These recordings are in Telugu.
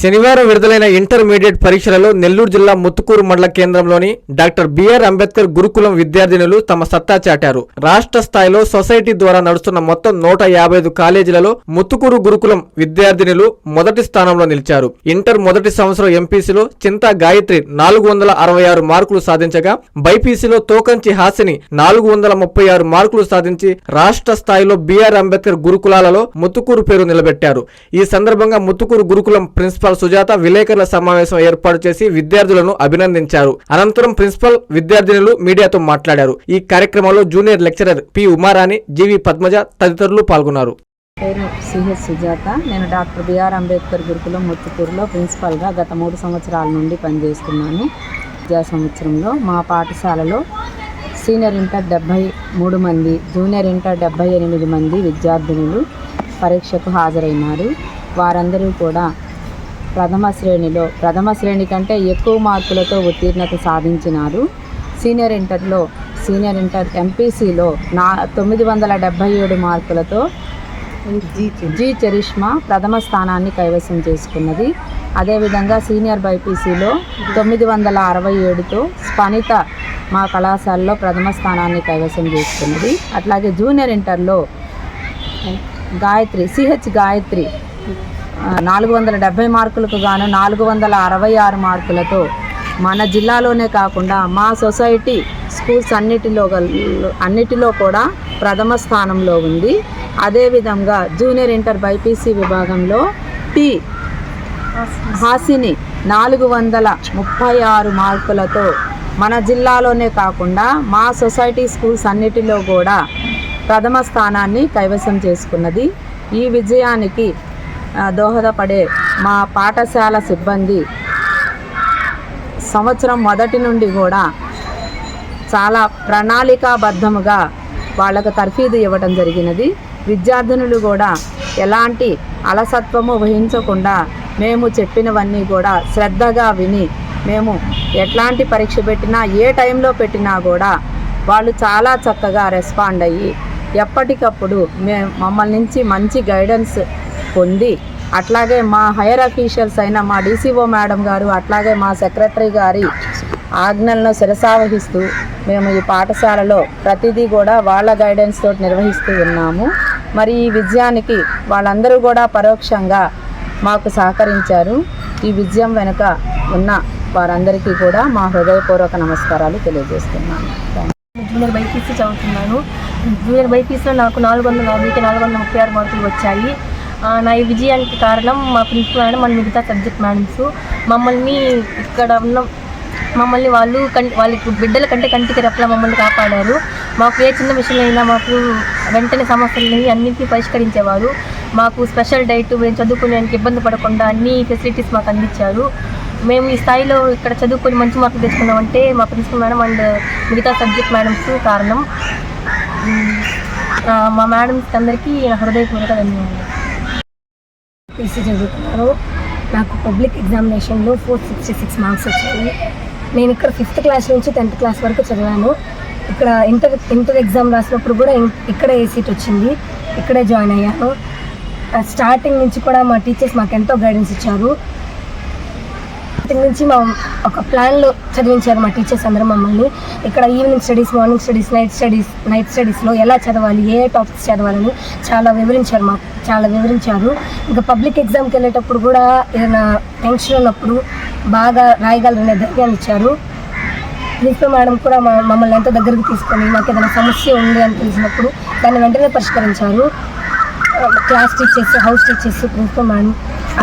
శనివారం విడుదలైన ఇంటర్మీడియట్ పరీక్షలలో నెల్లూరు జిల్లా ముత్తుకూరు మండల కేంద్రంలోని డాక్టర్ బిఆర్ అంబేద్కర్ గురుకులం విద్యార్థినులు తమ సత్తా చాటారు. రాష్ట్ర స్థాయిలో సొసైటీ ద్వారా నడుస్తున్న మొత్తం నూట యాభై ఐదు కాలేజీలలో ముత్తుకూరు గురుకులం విద్యార్థినులు మొదటి స్థానంలో నిలిచారు. ఇంటర్ మొదటి సంవత్సరం ఎంపీసీలో చింతా గాయత్రి నాలుగు వందల అరవై ఆరు మార్కులు సాధించగా బైపీసీలో తోకంచి హాసిని నాలుగు వందల ముప్పై ఆరు మార్కులు సాధించి రాష్ట్ర స్థాయిలో బిఆర్ అంబేద్కర్ గురుకులాలలో ముత్తుకూరు పేరు నిలబెట్టారు. ఈ సందర్భంగా ముత్తుకూరు గురుకులం ప్రిన్సిపల్ సుజాత విలేకరుల సమావేశం ఏర్పాటు చేసి విద్యార్థులను అభినందించారు. అనంతరం ప్రిన్సిపల్ విద్యార్థినులు మీడియాతో మాట్లాడారు. ఈ కార్యక్రమంలో junior lecturer P Umarani G V Padmaja తదితరులు పాల్గొన్నారు. పేరు సిహెచ్ సుజాత. నేను డాక్టర్ బిఆర్ అంబేద్కర్ గురుకులం ముత్తుకూరులో ప్రిన్సిపల్గా గత మూడు సంవత్సరాల నుండి పనిచేస్తున్నాను. విద్యా సంవత్సరంలో మా పాఠశాలలో సీనియర్ ఇంటర్ డెబ్భై మూడు మంది జూనియర్ ఇంటర్ డెబ్భై ఎనిమిది మంది విద్యార్థినులు పరీక్షకు హాజరైనారు. వారందరూ కూడా ప్రథమ శ్రేణిలో ప్రథమ శ్రేణి కంటే ఎక్కువ మార్కులతో ఉత్తీర్ణత సాధించినారు. సీనియర్ ఇంటర్లో సీనియర్ ఇంటర్ ఎంపీసీలో నా తొమ్మిది వందల డెబ్భై ఏడు మార్కులతో జీ చరిష్మా ప్రథమ స్థానాన్ని కైవసం చేసుకున్నది. అదేవిధంగా సీనియర్ బైపీసీలో తొమ్మిది వందల అరవై ఏడుతో స్పనిత మా కళాశాలలో ప్రథమ స్థానాన్ని కైవసం చేసుకున్నది. అట్లాగే జూనియర్ ఇంటర్లో గాయత్రి సిహెచ్ గాయత్రి నాలుగు వందల డెబ్భై మార్కులకు గాను నాలుగు వందల అరవై ఆరు మార్కులతో మన జిల్లాలోనే కాకుండా మా సొసైటీ స్కూల్స్ అన్నిటిలో అన్నిటిలో కూడా ప్రథమ స్థానంలో ఉంది. అదేవిధంగా జూనియర్ ఇంటర్ బైపీసీ విభాగంలో టి హాసిని నాలుగు వందల ముప్పై ఆరు మార్కులతో మన జిల్లాలోనే కాకుండా మా సొసైటీ స్కూల్స్ అన్నిటిలో కూడా ప్రథమ స్థానాన్ని కైవసం చేసుకున్నది. ఈ విజయానికి దోహదపడే మా పాఠశాల సిబ్బంది సంవత్సరం మొదటి నుండి కూడా చాలా ప్రణాళికాబద్ధముగా వాళ్ళకు తర్ఫీదు ఇవ్వడం జరిగినది. విద్యార్థినులు కూడా ఎలాంటి అలసత్వము వహించకుండా మేము చెప్పినవన్నీ కూడా శ్రద్ధగా విని మేము ఎట్లాంటి పరీక్ష పెట్టినా ఏ టైంలో పెట్టినా కూడా వాళ్ళు చాలా చక్కగా రెస్పాండ్ అయ్యి ఎప్పటికప్పుడు మే మమ్మల్ని నుంచి మంచి గైడెన్స్ పొంది. అట్లాగే మా హైయర్ అఫీషియల్స్ అయిన మా డీసీఓ మేడం గారు అట్లాగే మా సెక్రటరీ గారి ఆజ్ఞలను శిరసావహిస్తూ మేము ఈ పాఠశాలలో ప్రతిదీ కూడా వాళ్ళ గైడెన్స్ తోటి నిర్వహిస్తూ ఉన్నాము. మరి ఈ విజయానికి వాళ్ళందరూ కూడా పరోక్షంగా మాకు సహకరించారు. ఈ విజయం వెనుక ఉన్న వారందరికీ కూడా మా హృదయపూర్వక నమస్కారాలు తెలియజేస్తున్నాను. థాంక్స్. జూనియర్ బైపీసీ చదువుతున్నాను. జూనియర్ బైపీసీలో నాకు నాలుగు వందల యాభైకి నాలుగు వందల ముప్పై ఆరు మార్కులు వచ్చాయి. నా ఈ విజయానికి కారణం మా ప్రిన్సిపల్ మేడం మన మిగతా సబ్జెక్ట్ మేడమ్స్. మమ్మల్ని ఇక్కడ ఉన్న మమ్మల్ని వాళ్ళు కం వాళ్ళకి బిడ్డల కంటే కంటికి రెప్పలా మమ్మల్ని కాపాడారు. మాకు ఏ చిన్న విషయమైనా అయినా మాకు వెంటనే సమస్యలని అన్నింటినీ పరిష్కరించేవారు. మాకు స్పెషల్ డైట్ మేము చదువుకునేందుకు ఇబ్బంది పడకుండా అన్ని ఫెసిలిటీస్ మాకు అందించారు. మేము ఈ స్థాయిలో ఇక్కడ చదువుకొని మంచి మార్కులు తెచ్చుకున్నామంటే మా ప్రిన్సిపల్ మేడం అండ్ మిగతా సబ్జెక్ట్ మేడమ్స్ కారణం. మా మేడమ్స్ అందరికీ హృదయపూర్వక ధన్యవాదాలు. పీసీ చదువుతున్నాను నాకు పబ్లిక్ ఎగ్జామినేషన్లో ఫోర్ సిక్స్టీ సిక్స్ మార్క్స్ వచ్చాయి. నేను ఇక్కడ ఫిఫ్త్ క్లాస్ నుంచి టెన్త్ క్లాస్ వరకు చదివాను. ఇక్కడ ఇంటర్ ఇంటర్ ఎగ్జామ్ రాసినప్పుడు కూడా ఇక్కడే ఏ సీట్ వచ్చింది. ఇక్కడే జాయిన్ అయ్యాను. స్టార్టింగ్ నుంచి కూడా మా టీచర్స్ మాకు ఎంతో గైడెన్స్ ఇచ్చారు. స్టార్టింగ్ నుంచి మా ఒక ప్లాన్లో చదివించారు మా టీచర్స్ అందరూ మమ్మల్ని. ఇక్కడ evening studies morning studies night studies night స్టడీస్లో ఎలా చదవాలి ఏ టాపిక్స్ చదవాలని చాలా వివరించారు మాకు. చాలా వివరించారు. ఇంకా పబ్లిక్ ఎగ్జామ్కి వెళ్ళేటప్పుడు కూడా ఏదైనా టెన్షన్ ఉన్నప్పుడు బాగా రాయగలరనే ధైర్యాన్ని ఇచ్చారు. ప్రిన్సిపల్ మేడం కూడా మమ్మల్ని ఎంతో దగ్గరికి తీసుకొని నాకు ఏదైనా సమస్య ఉంది అని తెలిసినప్పుడు దాన్ని వెంటనే పరిష్కరించారు. Class teachers house teachers principal madam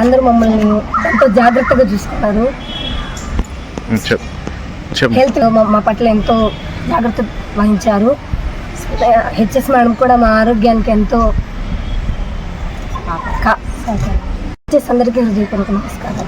అందరూ మమ్మల్ని ఎంతో జాగ్రత్తగా చూసుకున్నారు. హెల్త్ మా పట్ల ఎంతో జాగ్రత్త వహించారు. హెచ్ఎస్ మేడం కూడా మా ఆరోగ్యానికి ఎంతో హెచ్ఎస్ అందరికీ హృదయపూర్వక నమస్కారం